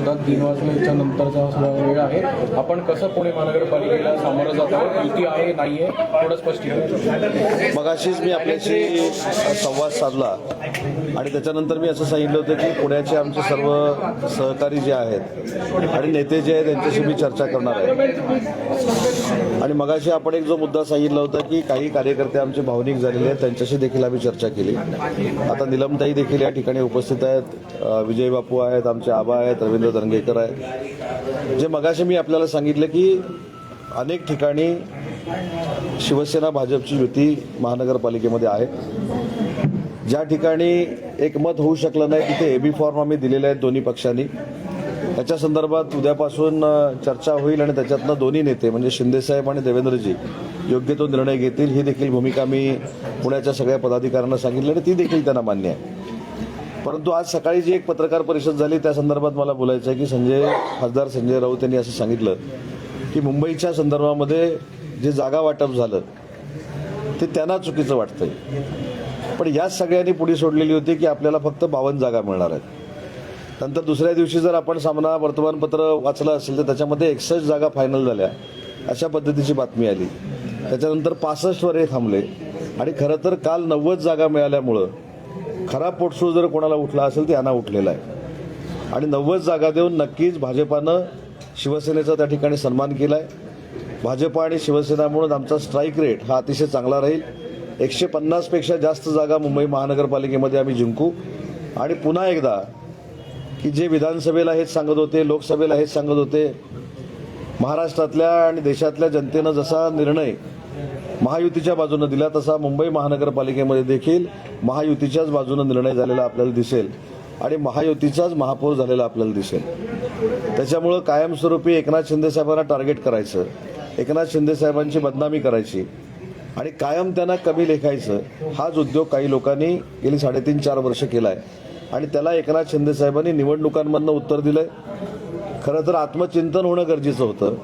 परिषदात तीन वाजल्याच्या नंतरचा हा वेळ आहे. आपण कसं पुणे महानगरपालिकेला सामोरं जात? आहोत युती आहे नाही आहे थोडं स्पष्टीकरण मगाशीच मी आपल्याशी संवाद साधला. आणि त्याच्यानंतर मी असं सांगितलं होतं की पुण्याचे आमचे सर्व सहकारी जे आहेत आणि नेते जे आहेत त्यांच्याशी मी चर्चा करणार आहे. आणि मगाशी आपण एक जो मुद्दा सांगितला होता की काही कार्यकर्ते आमचे भावनिक झालेले आहेत त्यांच्याशी देखील आम्ही चर्चा केली. आता निलमताई देखील या ठिकाणी उपस्थित आहेत. विजय बापू आहेत आमचे आबा आहेत रवींद्र दंगेकर आहेत. जे मगाशी मी आपल्याला सांगितलं की अनेक ठिकाणी शिवसेना भाजपची युती महानगरपालिकेमध्ये आहे. ज्या ठिकाणी एकमत होऊ शकलं नाही तिथे एबी फॉर्म आम्ही दिलेले आहेत दोन्ही पक्षांनी. त्याच्या संदर्भात उद्यापासून चर्चा होईल आणि त्याच्यातनं दोन्ही नेते म्हणजे शिंदेसाहेब आणि देवेंद्रजी योग्य तो निर्णय घेतील. ही देखील भूमिका मी पुण्याच्या सगळ्या पदाधिकाऱ्यांना सांगितली आणि ती देखील त्यांना मान्य आहे. परंतु आज सकाळी जी एक पत्रकार परिषद झाली त्या संदर्भात मला बोलायचं आहे की संजय खासदार संजय राऊत यांनी असं सांगितलं की मुंबईच्या संदर्भामध्ये जे जागा वाटप झालं ते त्यांना चुकीचं वाटतंय. पण याच सगळ्यांनी पुढे सोडलेली होती की आपल्याला फक्त बावन्न जागा मिळणार आहेत. नंतर दुसऱ्या दिवशी जर आपण सामना वर्तमानपत्र वाचलं असेल तर त्याच्यामध्ये एकसष्ट जागा फायनल झाल्या. अशा पद्धतीची बातमी आली. त्याच्यानंतर पासष्टवर हे थांबले. आणि खरं तर काल नव्वद जागा मिळाल्यामुळं खरा पोटसूळ जर कोणाला उठला असेल तर यांना उठलेला आहे. आणि नव्वद जागा देऊन नक्कीच भाजपानं शिवसेनेचा त्या ठिकाणी सन्मान केला आहे भाजप आणि शिवसेना म्हणून आमचा स्ट्राईक रेट हा अतिशय चांगला राहील. एकशे पन्नासपेक्षा जास्त जागा मुंबई महानगरपालिकेमध्ये आम्ही जिंकू. आणि पुन्हा एकदा की जे विधानसभेला हेच सांगत होते लोकसभेला हेच सांगत होते महाराष्ट्रातल्या आणि देशातल्या जनतेनं जसा निर्णय महायुतीच्या बाजूनं दिला तसा मुंबई महानगरपालिकेमध्ये देखील महायुतीच्याच बाजूनं निर्णय झालेला आपल्याला दिसेल. आणि महायुतीचाच महापौर झालेला आपल्याला दिसेल. त्याच्यामुळं कायमस्वरूपी एकनाथ शिंदे साहेबांना टार्गेट करायचं एकनाथ शिंदे साहेबांची बदनामी करायची आणि कायम त्यांना कमी लेखायचं हाच उद्योग काही लोकांनी गेली साडेतीन चार वर्ष केला आहे आणि त्याला एकनाथ शिंदे साहेबांनी निवडणुकांमधनं उत्तर दिलंय. खरं तर आत्मचिंतन होणं गरजेचं होतं.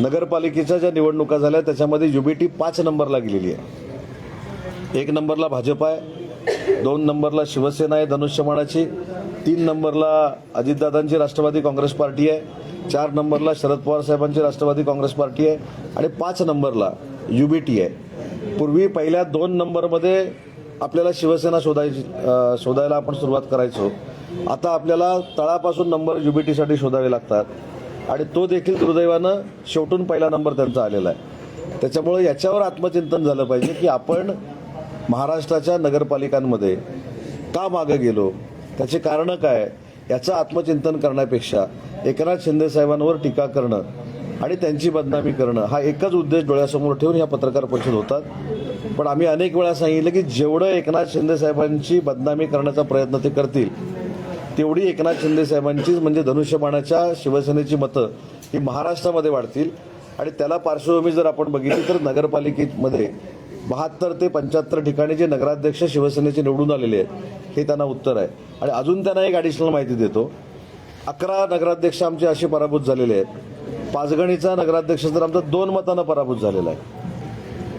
नगरपालिकेच्या ज्या निवडणुका झाल्या त्याच्यामध्ये युबीटी पाच नंबरला गेलेली आहे. एक नंबरला भाजप आहे दोन नंबरला शिवसेना आहे धनुष्यमाणाची तीन नंबरला अजितदादांची राष्ट्रवादी काँग्रेस पार्टी आहे चार नंबरला शरद पवार साहेबांची राष्ट्रवादी काँग्रेस पार्टी आहे आणि पाच नंबरला युबीटी आहे. पूर्वी पहिल्या दोन नंबरमध्ये आपल्याला शिवसेना शोधायची शोधायला आपण सुरुवात करायचो. आता आपल्याला तळापासून नंबर युबीटीसाठी शोधावे लागतात. आणि तो देखील दुर्दैवानं शेवटून पहिला नंबर त्यांचा आलेला आहे. त्याच्यामुळे याच्यावर आत्मचिंतन झालं पाहिजे की आपण महाराष्ट्राच्या नगरपालिकांमध्ये का मागं गेलो? त्याचे कारणं काय? याचं आत्मचिंतन करण्यापेक्षा एकनाथ शिंदे साहेबांवर टीका करणं आणि त्यांची बदनामी करणं हा एकच उद्देश डोळ्यासमोर ठेवून ह्या पत्रकार परिषद होतात. पण आम्ही अनेक वेळा सांगितलं की जेवढं एकनाथ शिंदे साहेबांची बदनामी करण्याचा प्रयत्न ते करतील तेवढी एकनाथ शिंदे साहेबांचीच म्हणजे धनुष्यबाणाच्या शिवसेनेची मतं ही महाराष्ट्रामध्ये वाढतील. आणि त्याला पार्श्वभूमी जर आपण बघितली तर नगरपालिकेमध्ये बहात्तर ते पंच्याहत्तर ठिकाणी जे नगराध्यक्ष शिवसेनेचे निवडून आलेले आहेत हे त्यांना उत्तर आहे. आणि अजून त्यांना एक ॲडिशनल माहिती देतो. अकरा नगराध्यक्ष आमचे असे पराभूत झालेले आहेत. पाचगणीचा नगराध्यक्ष तर आमचा दोन मतानं पराभूत झालेला आहे.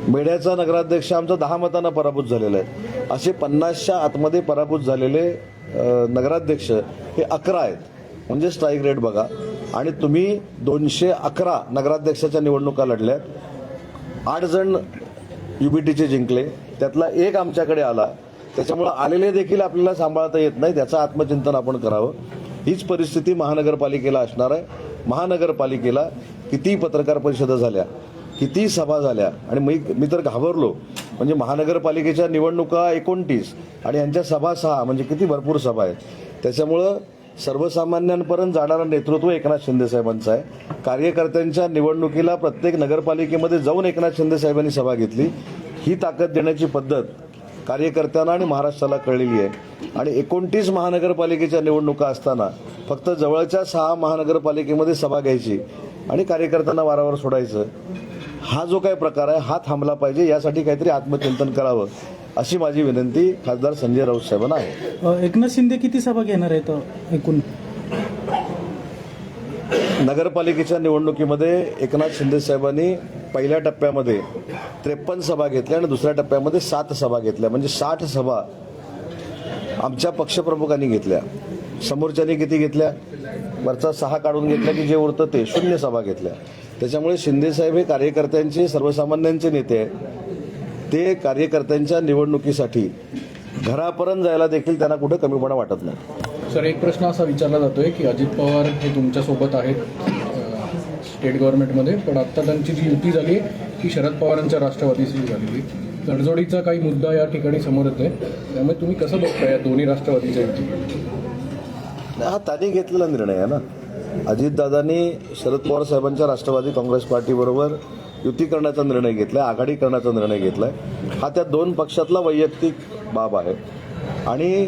मेढ्याचा नगराध्यक्ष आमचा दहा मतांना पराभूत झालेला आहे. असे पन्नासच्या आतमध्ये पराभूत झालेले नगराध्यक्ष हे अकरा आहेत. म्हणजे स्ट्राईक रेट बघा. आणि तुम्ही दोनशे अकरा नगराध्यक्षाच्या निवडणुका लढल्यात. आठ जण युबीटीचे जिंकले. त्यातला एक आमच्याकडे आला. त्याच्यामुळं आलेले देखील आपल्याला सांभाळता येत नाही. त्याचं आत्मचिंतन आपण करावं. हीच परिस्थिती महानगरपालिकेला असणार आहे. महानगरपालिकेला किती पत्रकार परिषदा झाल्या किती सभा झाल्या? आणि मी मी तर घाबरलो. म्हणजे महानगरपालिकेच्या निवडणुका एकोणतीस आणि यांच्या सभा सहा म्हणजे किती भरपूर सभा आहेत. त्याच्यामुळं सर्वसामान्यांपर्यंत जाणारं नेतृत्व एकनाथ शिंदे साहेबांचं आहे. कार्यकर्त्यांच्या निवडणुकीला प्रत्येक नगरपालिकेमध्ये जाऊन एकनाथ शिंदे साहेबांनी सभा घेतली. ही ताकद देण्याची पद्धत कार्यकर्त्यांना आणि महाराष्ट्राला कळलेली आहे. आणि एकोणतीस महानगरपालिकेच्या निवडणुका असताना फक्त जवळच्या सहा महानगरपालिकेमध्ये सभा घ्यायची आणि कार्यकर्त्यांना वारंवार सोडायचं. हा जो काही प्रकार आहे हा थांबला पाहिजे यासाठी काहीतरी आत्मचिंतन करावं अशी माझी विनंती खासदार संजय राऊत साहेबांना आहे. एकनाथ शिंदे किती सभा घेणार आहेत एकूण? नगरपालिकेच्या निवडणुकीमध्ये एकनाथ शिंदे साहेबांनी पहिल्या टप्प्यामध्ये त्रेपन्न सभा घेतल्या आणि दुसऱ्या टप्प्यामध्ये सात सभा घेतल्या. म्हणजे साठ सभा आमच्या पक्षप्रमुखांनी घेतल्या. समोरच्यांनी किती घेतल्या? वरचा सहा काढून घेतला की जे उरतं ते शून्य सभा घेतल्या. त्याच्यामुळे शिंदेसाहेब हे कार्यकर्त्यांचे सर्वसामान्यांचे नेते आहेत. ते कार्यकर्त्यांच्या निवडणुकीसाठी घरापर्यंत जायला देखील त्यांना कुठं कमीपणा वाटत नाही. सर एक प्रश्न असा विचारला जातोय की अजित पवार हे तुमच्यासोबत आहेत स्टेट गव्हर्नमेंटमध्ये पण आता त्यांची जी युती झाली ती शरद पवारांच्या राष्ट्रवादीशी झालेली. तडजोडीचा काही मुद्दा या ठिकाणी समोर येतोय. त्यामुळे तुम्ही कसं बघताय या दोन्ही राष्ट्रवादीच्या युती हा त्यांनी घेतलेला निर्णय आहे ना. अजितदादांनी शरद पवार साहेबांच्या राष्ट्रवादी काँग्रेस पार्टीबरोबर युती करण्याचा निर्णय घेतला आघाडी करण्याचा निर्णय घेतला हा त्या दोन पक्षातला वैयक्तिक बाब आहे. आणि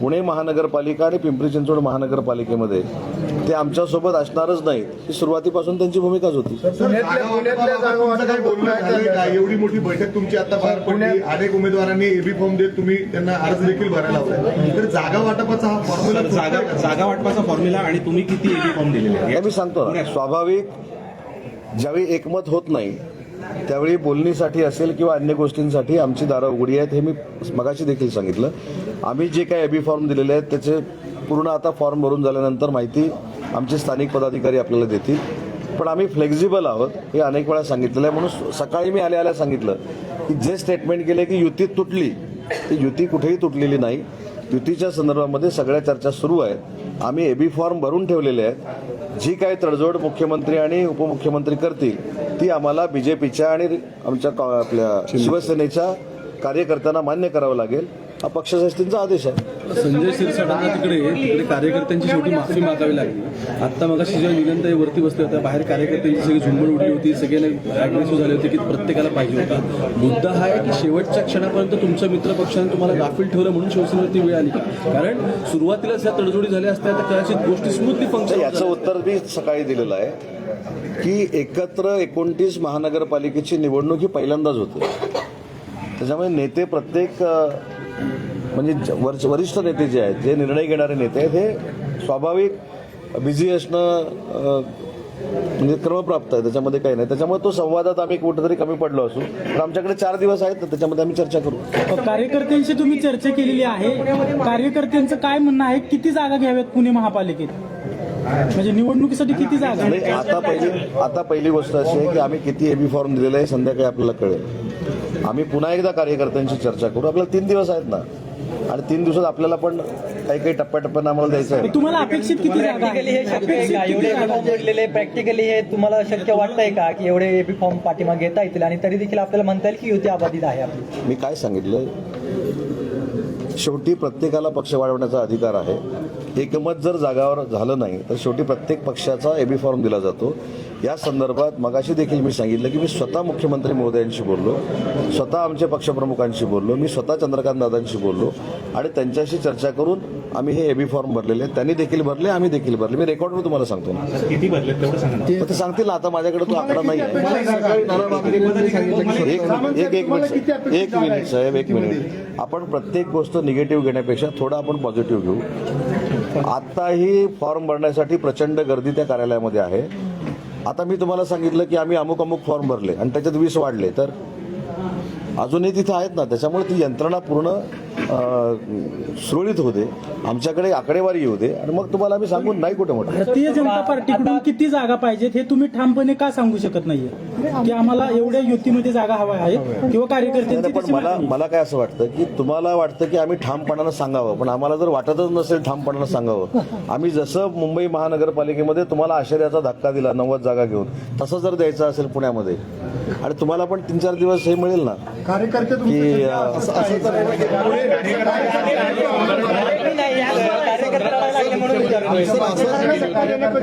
पुणे महानगरपालिका आणि पिंपरी चिंचवड महानगरपालिकेमध्ये ते आमच्यासोबत असणारच नाही ही सुरुवातीपासून त्यांची भूमिकाच होती? एवढी मोठी बैठक तुमची आता पार पडली. अनेक उमेदवारांनी एबी फॉर्म देत तुम्ही त्यांना अर्ज देखील भरायला तर जागा वाटपाचा हा फॉर्म्युला जागा जागा वाटपाचा फॉर्म्युला आणि तुम्ही किती एबी फॉर्म दिलेले मी सांगतो. ना स्वाभाविक ज्यावेळी एकमत होत नाही त्यावेळी बोलणीसाठी असेल किंवा अन्य गोष्टींसाठी आमची दारं उघडी आहेत हे मी मगाशी देखील सांगितलं. आम्ही जे काही एबी फॉर्म दिलेले आहेत त्याचे पूर्ण आता फॉर्म भरून झाल्यानंतर माहिती आमचे स्थानिक पदाधिकारी आपल्याला देतील. पण आम्ही फ्लेक्झिबल आहोत हे अनेक वेळा सांगितलेलं आहे. म्हणून सकाळी मी आल्या आल्या सांगितलं की जे स्टेटमेंट केले की युती तुटली ती युती कुठेही तुटलेली नाही. युतीच्या संदर्भामध्ये सगळ्या चर्चा सुरू आहेत. आम्ही एबी फॉर्म भरून ठेवलेले आहेत. जी काही तडजोड मुख्यमंत्री आणि उपमुख्यमंत्री करतील ती आम्हाला बीजेपीच्या आणि आमच्या आपल्या शिवसेनेच्या कार्यकर्त्यांना मान्य करावं लागेल. हा पक्षश्रेष्ठींचा आदेश आहे. संजय शिरसाटांना तिकडे तिकडे कार्यकर्त्यांची शेवटी माफी मागावी लागली. आता मग शिजय विनंत वरती बसले होते बाहेर कार्यकर्त्यांची सगळी झुंबड उडली होती सगळ्यांना अग्रेसिव्ह झाले होते की प्रत्येकाला पाहिजे होता. मुद्दा हा आहे की शेवटच्या क्षणापर्यंत तुमच्या मित्रपक्षाने तुम्हाला गाफील ठेवलं म्हणून शिवसेनेवरती वेळ आली का? कारण सुरुवातीलाच ह्या तडजोडी झाल्या असत्या तर कदाचित गोष्टी स्मूथली फंक्शन याचं उत्तर मी सकाळी दिलेलं आहे की एकत्र एकोणतीस महानगरपालिकेची निवडणूक ही पहिल्यांदाच होते. त्याच्यामुळे नेते प्रत्येक म्हणजे ज- वरिष्ठ नेते जे आहेत जे निर्णय घेणारे नेते आहेत हे स्वाभाविक बिझी असणं म्हणजे क्रमप्राप्त आहे. त्याच्यामध्ये काही नाही. त्याच्यामुळे तो संवादात आम्ही कुठेतरी कमी पडलो असू. पण आमच्याकडे चार दिवस आहेत तर त्याच्यामध्ये आम्ही चर्चा करू. कार्यकर्त्यांशी तुम्ही चर्चा केलेली आहे. कार्यकर्त्यांचं काय म्हणणं आहे? किती जागा घ्याव्यात पुणे महापालिकेत? म्हणजे निवडणुकीसाठी किती जागा आता पहिली आता पहिली गोष्ट अशी आहे की आम्ही किती एबी फॉर्म दिलेले आहे संध्याकाळी आपल्याला कळेल. आम्ही पुन्हा एकदा कार्यकर्त्यांशी चर्चा करू. आपल्याला तीन दिवस आहेत ना. आणि तीन दिवसात आपल्याला पण काही काही टप्प्याटप्प्यानं आम्हाला द्यायचं आहे. तुम्हाला अपेक्षित किती जागा प्रॅक्टिकली हे आहे? शक्य आहे का? अपेक्षित एवढे फॉर्म भरलेले प्रॅक्टिकली हे तुम्हाला शक्य वाटतंय का? की एवढे एबी फॉर्म पाठीमागे घेता येतील आणि तरी देखील आपल्याला म्हणता येईल की युती अबाधित आहे आपली. मी काय सांगितलं शेवटी प्रत्येकाला पक्ष वाढवण्याचा अधिकार आहे. एकमत जर जागावर झालं नाही तर शेवटी प्रत्येक पक्षाचा एबी फॉर्म दिला जातो. या संदर्भात मगाशी देखील मी सांगितलं की मी स्वतः मुख्यमंत्री महोदयांशी बोललो स्वतः आमच्या पक्षप्रमुखांशी बोललो मी स्वतः चंद्रकांत दादांशी बोललो आणि त्यांच्याशी चर्चा करून आम्ही हे एबी फॉर्म भरलेले त्यांनी देखील भरले आम्ही देखील भरले. मी रेकॉर्डवर तुम्हाला सांगतो ना. ते सांगतील ना आता माझ्याकडे तो आकडा नाही आहे. एक एक एक मिनिट एक मिनिट साहेब एक मिनिट. आपण प्रत्येक गोष्ट निगेटिव्ह घेण्यापेक्षा थोडं आपण पॉझिटिव्ह घेऊ. आत्ताही फॉर्म भरण्यासाठी प्रचंड गर्दी त्या कार्यालयामध्ये आहे. आता मी तुम्हाला सांगितलं की आम्ही अमुक अमुक फॉर्म भरले आणि त्याच्यात वीस वाढले. तर अजूनही तिथे आहेत ना त्याच्यामुळे ती यंत्रणा पूर्ण अं, सुरळीत होते. आमच्याकडे आकडेवारी येऊ दे आणि मग तुम्हाला आम्ही सांगून नाही कुठे म्हटलं. भारतीय जनता पार्टीकडून किती जागा पाहिजेत हे तुम्ही ठामपणे का सांगू शकत नाहीये? की आम्हाला एवढ्या युतीमध्ये जागा हव्या आहेत किंवा नाही, पण मला. मला काय असं वाटतं की तुम्हाला वाटतं की आम्ही ठामपणानं सांगावं पण आम्हाला जर वाटतच नसेल ठामपणानं सांगावं आम्ही जसं मुंबई महानगरपालिकेमध्ये तुम्हाला आश्चर्याचा धक्का दिला नव्वद जागा घेऊन तसं जर द्यायचं असेल पुण्यामध्ये आणि तुम्हाला पण तीन चार दिवस हे मिळेल ना कार्यकर्ते की अं, नाही कार्यकर्ते लढायला लागले म्हणून विचारतोय.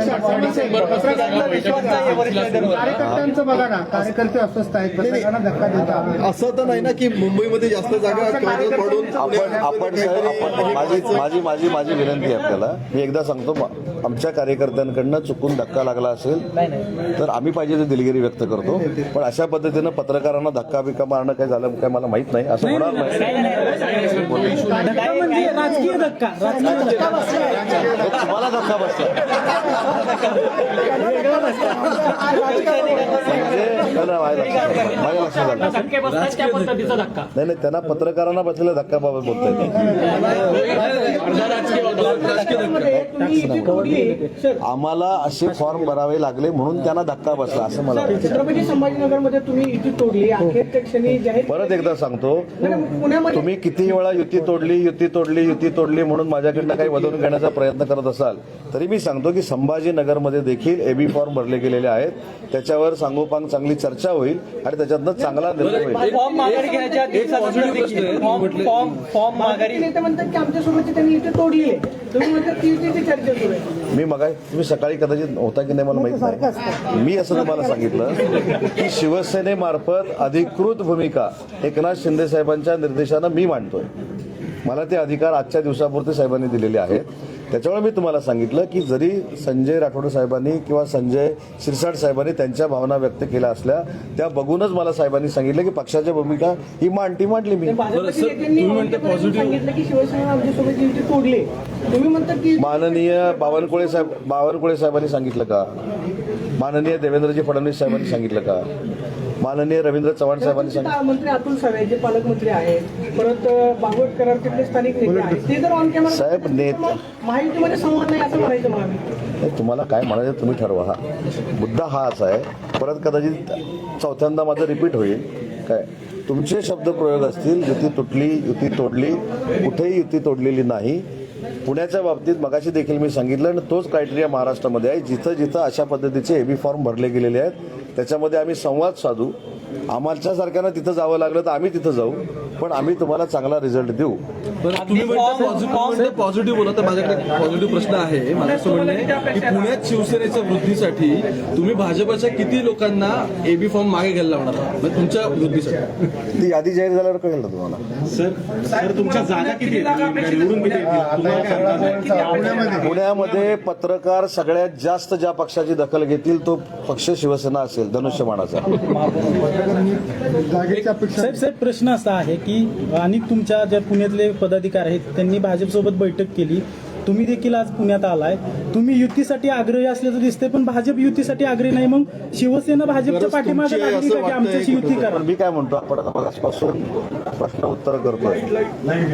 आपला विश्वास नाही वरिष्ठ नेत्यांवर. कार्यकर्त्यांचं बघा ना कार्यकर्ते अस्वस्थ आहेत धक्का देतात असं तर नाही ना की मुंबईमध्ये जास्त जागा केवळ पडून आपण आपण साहेब आपण माझी माझी माझी माझी विनंती आहे आपल्याला मी एकदा सांगतो मा- आमच्या कार्यकर्त्यांकडनं चुकून धक्का लागला असेल नाही नाही तर आम्ही पाहिजे ते दिलगिरी व्यक्त करतो पण अशा पद्धतीनं पत्रकारांना धक्का बिक्का मारणं काय झालं काय मला माहीत नाही असं होणार नाही धक्का म्हणजे राजकीय धक्का. राजकीय धक्का बसला माझ्या लक्षात आलं धक्का नाही नाही त्यांना पत्रकारांना बसलेल्या धक्काबाबत बोलता बोलतोय आम्हाला असे फॉर्म भरावे लागले म्हणून त्यांना धक्का बसला असं मला वाटतं. छत्रपती संभाजीनगरमध्ये तुम्ही युती तोडली परत एकदा सांगतो तुम्ही किती वेळा युती तोडली युती तोडली युती तोडली म्हणून माझ्याकडनं काही वदवून घेण्याचा प्रयत्न करत असाल तरी मी सांगतो की संभाजीनगरमध्ये देखील एबी फॉर्म भरले गेलेले आहेत. त्याच्यावर सांगोपांग चांगली चर्चा होईल आणि त्याच्यातनं चांगला निर्णय होईल. फॉर्म माघारी घेण्याच्या दिवसानंतर देखील. फॉर्म फॉर्म फॉर्म माघारी. नेते म्हणतात की आमच्यासोबतची त्यांनी युती तोडली आहे. तुम्ही म्हणतात की युतीची चर्चा सुरू आहे. मी मगा तुम्ही सकाळी कदाचित होता की नाही मला माहीत नाही. मी असं तुम्हाला सांगितलं की शिवसेनेमार्फत अधिकृत भूमिका एकनाथ शिंदे साहेबांच्या निर्देशानं मी मांडतोय. मला ते अधिकार आजच्या दिवसापुरते साहेबांनी दिलेले आहेत. त्याच्यामुळे मी तुम्हाला सांगितलं की जरी संजय राठोड साहेबांनी किंवा संजय शिरसाट साहेबांनी त्यांच्या भावना व्यक्त केल्या असल्या त्या बघूनच मला साहेबांनी सांगितलं की पक्षाची भूमिका ही मांडती मांडली मी. माननीय बावनकुळे साहेब बावनकुळे साहेबांनी सांगितलं का? माननीय देवेंद्रजी फडणवीस साहेबांनी सांगितलं का? माननीय रवींद्र चव्हाण साहेबांनी सांगितलं. मंत्री अतुल सावे जे पालकमंत्री आहेत. परत तिथले स्थानिक नेते आहेत. ते जर ऑन कॅमेरा साहेब, नेत- महायुतीमध्ये संवाद नाही असं म्हणायचं मला. तुम्हाला काय म्हणायचं तुम्ही ठरवा हा. मुद्दा हा असा आहे परत कदाचित चौथ्यांदा माझं रिपीट होईल. काय? तुमचे शब्दप्रयोग असतील युती तुटली युती तोडली कुठेही युती तोडलेली नाही. पुण्याच्या बाबतीत मगाशी देखील मी सांगितलं आणि तोच क्रायटेरिया महाराष्ट्रामध्ये आहे जिथं जिथं अशा पद्धतीचे एबी फॉर्म भरले गेलेले आहेत त्याच्यामध्ये आम्ही संवाद साधू. आम्हाला सारख्यांना तिथं जावं लागलं तर आम्ही तिथं जाऊ पण आम्ही तुम्हाला चांगला रिझल्ट देऊ. तुम्ही पॉझिटिव्ह बोला तर माझ्याकडे पॉझिटिव्ह प्रश्न आहे. माझं असं म्हणणं की पुण्यात शिवसेनेच्या वृद्धीसाठी तुम्ही भाजपच्या किती लोकांना एबी फॉर्म मागे घ्यायला लावणार आहात? म्हणजे तुमच्या वृद्धीसाठी. ती यादी जाहीर झाल्यावर कळेल ना तुम्हाला. सर सर तुमच्या जागा किती आहेत? निवडून किती येतील? तुम्हाला काय अंदाज आहे पुण्यामध्ये पत्रकार सगळ्यात जास्त ज्या पक्षाची दखल घेतील तो पक्ष शिवसेना असेल. धनुष्यबाणाचा. जागेच्या अपेक्षा साहेब साहेब प्रश्न असा आहे की अनेक तुमच्या ज्या पुण्यातले पदाधिकारी आहेत त्यांनी भाजपसोबत बैठक केली. तुम्ही देखील आज पुण्यात आलाय. तुम्ही युतीसाठी आग्रही असल्याचं दिसतंय पण भाजप युतीसाठी आग्रही नाही. मग शिवसेना भाजपच्या पाठीमागे लागली का की आमच्याशी युती करा? मी काय म्हणतो आपण आजपासून प्रश्न उत्तर करतोय.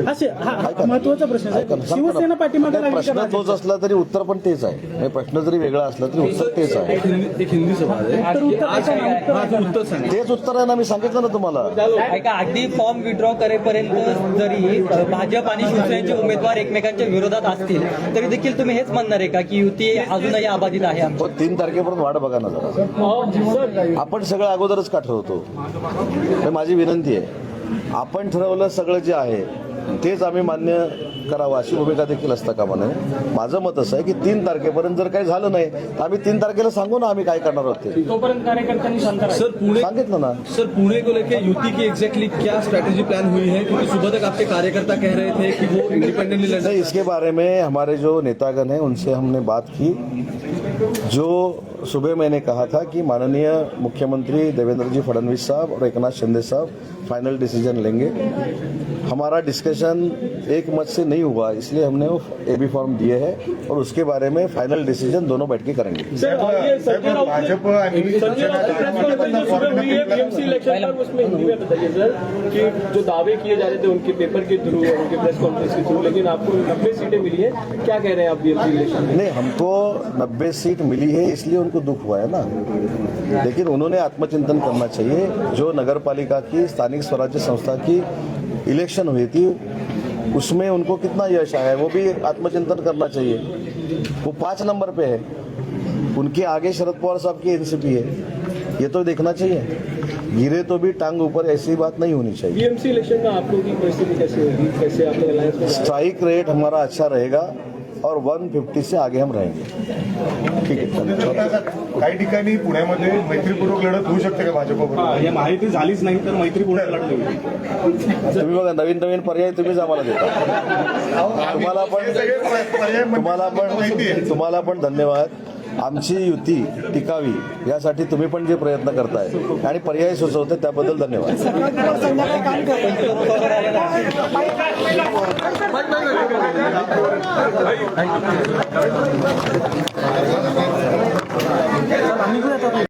असे हा. महत्त्वाचा प्रश्न आहे. ऐका ना, सांगतो ना. शिवसेना पाठीमागे लागली का प्रश्न तोच? असला तरी उत्तर पण तेच आहे. म्हणजे प्रश्न जरी वेगळा असला तरी उत्तर तेच आहे. एक हिंदी एक हिंदी सवाल आहे. तर उत्तर आज ऐका ना, उत्तर माझं ऐका ना. उत्तर सांगा. तेच उत्तर आहे ना मी सांगितलं ना तुम्हाला. ऐका अगदी फॉर्म विड्रॉ करेपर्यंत जरी अ, भाजप आणि शिवसेनेचे उमेदवार एकमेकांच्या विरोधात असतील तरी देखील तुम्ही हेच म्हणणार आहे का की युती अजूनही अबाधित आहे हो, तीन तारखेपर्यंत वाट बघा ना जरा. आपण सगळं अगोदरच का ठरवतो तर माझी विनंती आहे. आपण ठरवलं सगळं जे आहे तेच आम्ही मान्य करावं अशी भूमिका देखील असता कामा नये माझं मत असं आहे की तीन तारखेपर्यंत जर काही झालं नाही तर आम्ही तीन तारखेला सांगू ना आम्ही काय करणार आहोत ते. तोपर्यंत कार्यकर्त्यांनी शांत राहायचं. सर पुणे सांगितलं ना. सर पुणे को लेके युति की एग्जैक्टली क्या स्ट्रैटेजी प्लान हुई है? क्योंकि सुबह तक आपके कार्यकर्ता कह रहे थे कि वो इंडिपेंडेंटली लड़ नहीं इसके बारे में हमारे जो नेतागण हैं उनसे हमने बात की। जो सुबह मैंने कहा था कि माननीय मुख्यमंत्री देवेंद्र जी फडणवीस साहब और एकनाथ शिंदे साहब फाइनल डिसीज़न लेंगे। हमारा डिस्कशन एक मत से नहीं हुआ इसलिए हमने वो एबी फॉर्म दिए हैं और उसके बारे में फाइनल डिसीज़न दोनों बैठ के करेंगे। भाजप आणि बीएमसी इलेक्शन पर उसमें हिंदी में बताइए सर कि जो दावे किए जा रहे थे उनके पेपर के थ्रू और उनके प्रेस कॉन्फ्रेंस के थ्रू लेकिन आपको नब्बे सीटें मिली है क्या कह रहे हैं आप बीएमसी इलेक्शन नहीं हमको 90 सीट मिली है इसलिए उनको दुख हुआ है ना। लेकिन उन्होंने आत्मचिंतन करना चाहिए। जो नगर पालिका की स्थानिक स्वराज्य संस्था की इलेक्शन हुई थी उसमें उनको कितना यश आया है वो भी आत्मचिंतन करना चाहिए। वो पाँच नंबर पे है। उनके आगे शरद पवार साहब की एनसीपी है। ये तो देखना चाहिए। गिरे तो भी टांग ऊपर ऐसी बात नहीं होनी चाहिए। बीएमसी इलेक्शन में आप लोगों की परिस्थिति कैसी होगी? कैसे स्ट्राइक रेट हमारा अच्छा रहेगा। और 150 से आगे हम रहेंगे। ठीक है चलो। काही ठिकाणी पुण्यामध्ये मैत्रीपूर्वक लढत होऊ शकते का भाजपबरोबर हे माहिती झालीच नाही तर मैत्रीपूर्ण लढली होती तुम्ही बघा नवीन नवीन पर्याय तुम्हीच आम्हाला देता. तुम्हाला पण सगळे पर्याय तुम्हाला आहे. पण तुम्हाला पण धन्यवाद. आमची युती टिकावी यासाठी तुम्ही पण जे प्रयत्न करताय आणि पर्याय सुचवते त्याबद्दल धन्यवाद.